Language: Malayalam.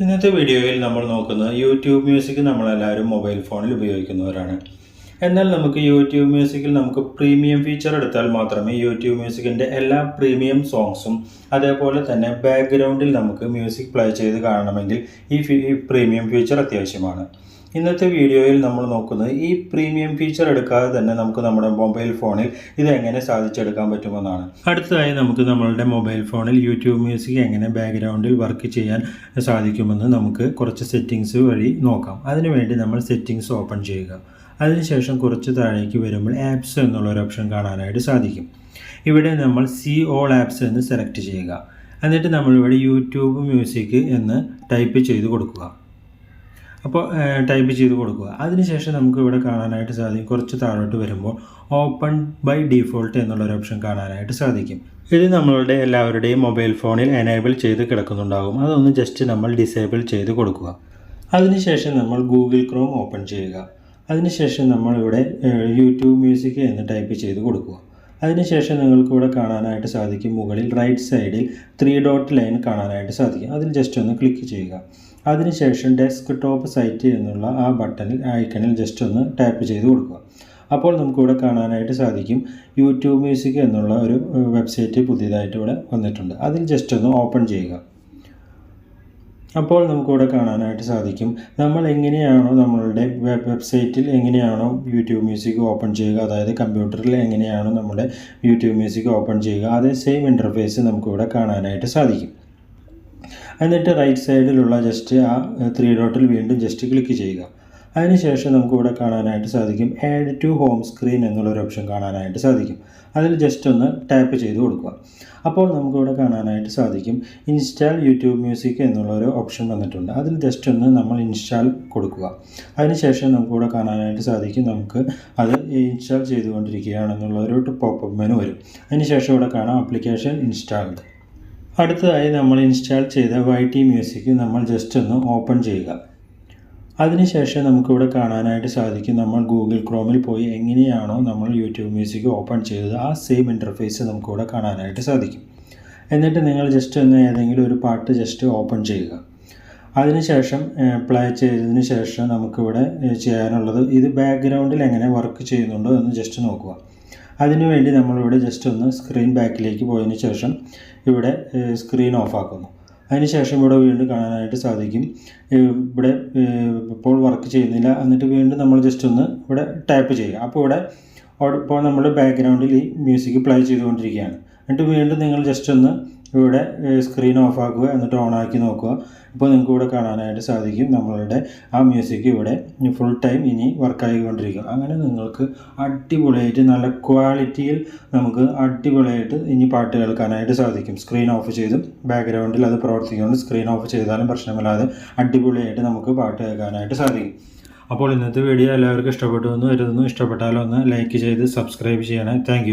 ഇന്നത്തെ വീഡിയോയിൽ നമ്മൾ നോക്കുന്നത് യൂട്യൂബ് മ്യൂസിക് നമ്മളെല്ലാവരും മൊബൈൽ ഫോണിൽ ഉപയോഗിക്കുന്നവരാണ്. എന്നാൽ നമുക്ക് യൂട്യൂബ് മ്യൂസിക്കിൽ നമുക്ക് പ്രീമിയം ഫീച്ചർ എടുത്താൽ മാത്രമേ യൂട്യൂബ് മ്യൂസിക്കിന്റെ എല്ലാ പ്രീമിയം സോങ്സും അതേപോലെ തന്നെ ബാക്ക്ഗ്രൗണ്ടിൽ നമുക്ക് മ്യൂസിക് പ്ലേ ചെയ്ത് കാണണമെങ്കിൽ ഈ പ്രീമിയം ഫീച്ചർ അത്യാവശ്യമാണ്. ഇന്നത്തെ വീഡിയോയിൽ നമ്മൾ നോക്കുന്നത് ഈ പ്രീമിയം ഫീച്ചർ എടുക്കാതെ തന്നെ നമുക്ക് നമ്മുടെ മൊബൈൽ ഫോണിൽ ഇത് എങ്ങനെ സാധിച്ചെടുക്കാൻ പറ്റുമെന്നാണ്. അടുത്തതായി നമുക്ക് നമ്മളുടെ മൊബൈൽ ഫോണിൽ യൂട്യൂബ് മ്യൂസിക് എങ്ങനെ ബാക്ക്ഗ്രൗണ്ടിൽ വർക്ക് ചെയ്യാൻ സാധിക്കുമെന്ന് നമുക്ക് കുറച്ച് സെറ്റിങ്സ് വഴി നോക്കാം. അതിനുവേണ്ടി നമ്മൾ സെറ്റിങ്സ് ഓപ്പൺ ചെയ്യുക. അതിനുശേഷം കുറച്ച് താഴേക്ക് വരുമ്പോൾ ആപ്സ് എന്നുള്ള ഒരു ഓപ്ഷൻ കാണാനായിട്ട് സാധിക്കും. ഇവിടെ നമ്മൾ സി ഓൾ ആപ്സ് എന്ന് സെലക്ട് ചെയ്യുക. എന്നിട്ട് നമ്മളിവിടെ യൂട്യൂബ് മ്യൂസിക് എന്ന് ടൈപ്പ് ചെയ്ത് കൊടുക്കുക. അപ്പോൾ ടൈപ്പ് ചെയ്ത് കൊടുക്കുക. അതിനുശേഷം നമുക്ക് ഇവിടെ കാണാനായിട്ട് സാധിക്കും. കുറച്ച് താഴോട്ട് വരുമ്പോൾ ഓപ്പൺ ബൈ ഡീഫോൾട്ട് എന്നുള്ളൊരു ഓപ്ഷൻ കാണാനായിട്ട് സാധിക്കും. ഇത് നമ്മളുടെ എല്ലാവരുടെയും മൊബൈൽ ഫോണിൽ എനേബിൾ ചെയ്ത് കിടക്കുന്നുണ്ടാകും. അതൊന്ന് ജസ്റ്റ് നമ്മൾ ഡിസേബിൾ ചെയ്ത് കൊടുക്കുക. അതിനുശേഷം നമ്മൾ ഗൂഗിൾ ക്രോം ഓപ്പൺ ചെയ്യുക. അതിനുശേഷം നമ്മൾ ഇവിടെ യൂട്യൂബ് മ്യൂസിക് എന്ന് ടൈപ്പ് ചെയ്ത് കൊടുക്കുക. അതിനുശേഷം നിങ്ങൾക്ക് ഇവിടെ കാണാനായിട്ട് സാധിക്കും മുകളിൽ റൈറ്റ് സൈഡിൽ ത്രീ ഡോട്ട് ലൈൻ കാണാനായിട്ട് സാധിക്കും. അതിൽ ജസ്റ്റ് ഒന്ന് ക്ലിക്ക് ചെയ്യുക. അതിനുശേഷം ഡെസ്ക് ടോപ്പ് സൈറ്റ് എന്നുള്ള ആ ബട്ടണിൽ ഐക്കണിൽ ജസ്റ്റ് ഒന്ന് ടാപ്പ് ചെയ്ത് കൊടുക്കുക. അപ്പോൾ നമുക്കിവിടെ കാണാനായിട്ട് സാധിക്കും യൂട്യൂബ് മ്യൂസിക് എന്നുള്ള ഒരു വെബ്സൈറ്റ് പുതിയതായിട്ട് ഇവിടെ വന്നിട്ടുണ്ട്. അതിൽ ജസ്റ്റ് ഒന്ന് ഓപ്പൺ ചെയ്യുക. അപ്പോൾ നമുക്കിവിടെ കാണാനായിട്ട് സാധിക്കും നമ്മൾ എങ്ങനെയാണോ നമ്മളുടെ വെബ് വെബ്സൈറ്റിൽ എങ്ങനെയാണോ യൂട്യൂബ് മ്യൂസിക് ഓപ്പൺ ചെയ്യുക അതായത് കമ്പ്യൂട്ടറിൽ എങ്ങനെയാണോ നമ്മുടെ യൂട്യൂബ് മ്യൂസിക് ഓപ്പൺ ചെയ്യുക അതേ സെയിം ഇന്റർഫേസ് നമുക്കിവിടെ കാണാനായിട്ട് സാധിക്കും. എന്നിട്ട് റൈറ്റ് സൈഡിലുള്ള ജസ്റ്റ് ആ ത്രീ ഡോട്ടിൽ വീണ്ടും ജസ്റ്റ് ക്ലിക്ക് ചെയ്യുക. അതിനുശേഷം നമുക്ക് ഇവിടെ കാണാനായിട്ട് സാധിക്കും ആഡ് ടു ഹോം സ്ക്രീൻ എന്നുള്ളൊരു ഓപ്ഷൻ കാണാനായിട്ട് സാധിക്കും. അതിൽ ജസ്റ്റ് ഒന്ന് ടാപ്പ് ചെയ്ത് കൊടുക്കുക. അപ്പോൾ നമുക്കിവിടെ കാണാനായിട്ട് സാധിക്കും ഇൻസ്റ്റാൾ യൂട്യൂബ് മ്യൂസിക് എന്നുള്ളൊരു ഓപ്ഷൻ വന്നിട്ടുണ്ട്. അതിൽ ജസ്റ്റ് ഒന്ന് നമ്മൾ ഇൻസ്റ്റാൾ കൊടുക്കുക. അതിനുശേഷം നമുക്കിവിടെ കാണാനായിട്ട് സാധിക്കും നമുക്ക് അത് ഇൻസ്റ്റാൾ ചെയ്തുകൊണ്ടിരിക്കുകയാണെന്നുള്ളൊരു പോപ്പ് മെനു വരും. അതിനുശേഷം ഇവിടെ കാണാം ആപ്ലിക്കേഷൻ ഇൻസ്റ്റാൾഡ് അടുത്തതായി നമ്മൾ ഇൻസ്റ്റാൾ ചെയ്ത വൈ ടി മ്യൂസിക് നമ്മൾ ജസ്റ്റ് ഒന്ന് ഓപ്പൺ ചെയ്യുക. അതിനുശേഷം നമുക്കിവിടെ കാണാനായിട്ട് സാധിക്കും നമ്മൾ ഗൂഗിൾ ക്രോമിൽ പോയി എങ്ങനെയാണോ നമ്മൾ യൂട്യൂബ് മ്യൂസിക് ഓപ്പൺ ചെയ്തത്. ആ സെയിം ഇന്റർഫേസ് നമുക്കിവിടെ കാണാനായിട്ട് സാധിക്കും. എന്നിട്ട് നിങ്ങൾ ജസ്റ്റ് ഒന്ന് ഏതെങ്കിലും ഒരു പാട്ട് ജസ്റ്റ് ഓപ്പൺ ചെയ്യുക. അതിനുശേഷം പ്ലേ ചെയ്തതിന് ശേഷം നമുക്കിവിടെ ചെയ്യാനുള്ളത് ഇത് ബാക്ക്ഗ്രൗണ്ടിൽ എങ്ങനെ വർക്ക് ചെയ്യുന്നുണ്ടോ എന്ന് ജസ്റ്റ് നോക്കുക. അതിനുവേണ്ടി നമ്മളിവിടെ ജസ്റ്റ് ഒന്ന് സ്ക്രീൻ ബാക്കിലേക്ക് പോയതിന് ശേഷം ഇവിടെ സ്ക്രീൻ ഓഫ് ആക്കുന്നു. അതിനുശേഷം ഇവിടെ വീണ്ടും കാണാനായിട്ട് സാധിക്കും. ഇവിടെ ഇപ്പോൾ വർക്ക് ചെയ്യുന്നില്ല. എന്നിട്ട് വീണ്ടും നമ്മൾ ജസ്റ്റ് ഒന്ന് ഇവിടെ ടാപ്പ് ചെയ്യുക. അപ്പോൾ ഇവിടെ ഇപ്പോൾ നമ്മൾ ബാക്ക്ഗ്രൗണ്ടിൽ ഈ മ്യൂസിക് പ്ലേ ചെയ്തുകൊണ്ടിരിക്കുകയാണ്. എന്നിട്ട് വീണ്ടും നിങ്ങൾ ജസ്റ്റ് ഒന്ന് ഇവിടെ സ്ക്രീൻ ഓഫ് ആക്കുക എന്നിട്ട് ഓൺ ആക്കി നോക്കുക. ഇപ്പോൾ നിങ്ങൾക്ക് ഇവിടെ കാണാനായിട്ട് സാധിക്കും നമ്മളുടെ ആ മ്യൂസിക് ഇവിടെ ഫുൾ ടൈം ഇനി വർക്കായിക്കൊണ്ടിരിക്കും അങ്ങനെ നിങ്ങൾക്ക് അടിപൊളിയായിട്ട് നല്ല ക്വാളിറ്റിയിൽ നമുക്ക് അടിപൊളിയായിട്ട് ഇനി പാട്ട് കേൾക്കാനായിട്ട് സാധിക്കും. സ്ക്രീൻ ഓഫ് ചെയ്തും ബാക്ക്ഗ്രൗണ്ടിൽ അത് പ്രവർത്തിക്കുന്നുണ്ട്. സ്ക്രീൻ ഓഫ് ചെയ്താലും പ്രശ്നമില്ലാതെ അടിപൊളിയായിട്ട് നമുക്ക് പാട്ട് കേൾക്കാനായിട്ട് സാധിക്കും. അപ്പോൾ ഇന്നത്തെ വീഡിയോ എല്ലാവർക്കും ഇഷ്ടപ്പെട്ടു എന്ന് കരുതുന്നു. ഇഷ്ടപ്പെട്ടാലൊന്ന് ലൈക്ക് ചെയ്ത് സബ്സ്ക്രൈബ് ചെയ്യണേ. താങ്ക്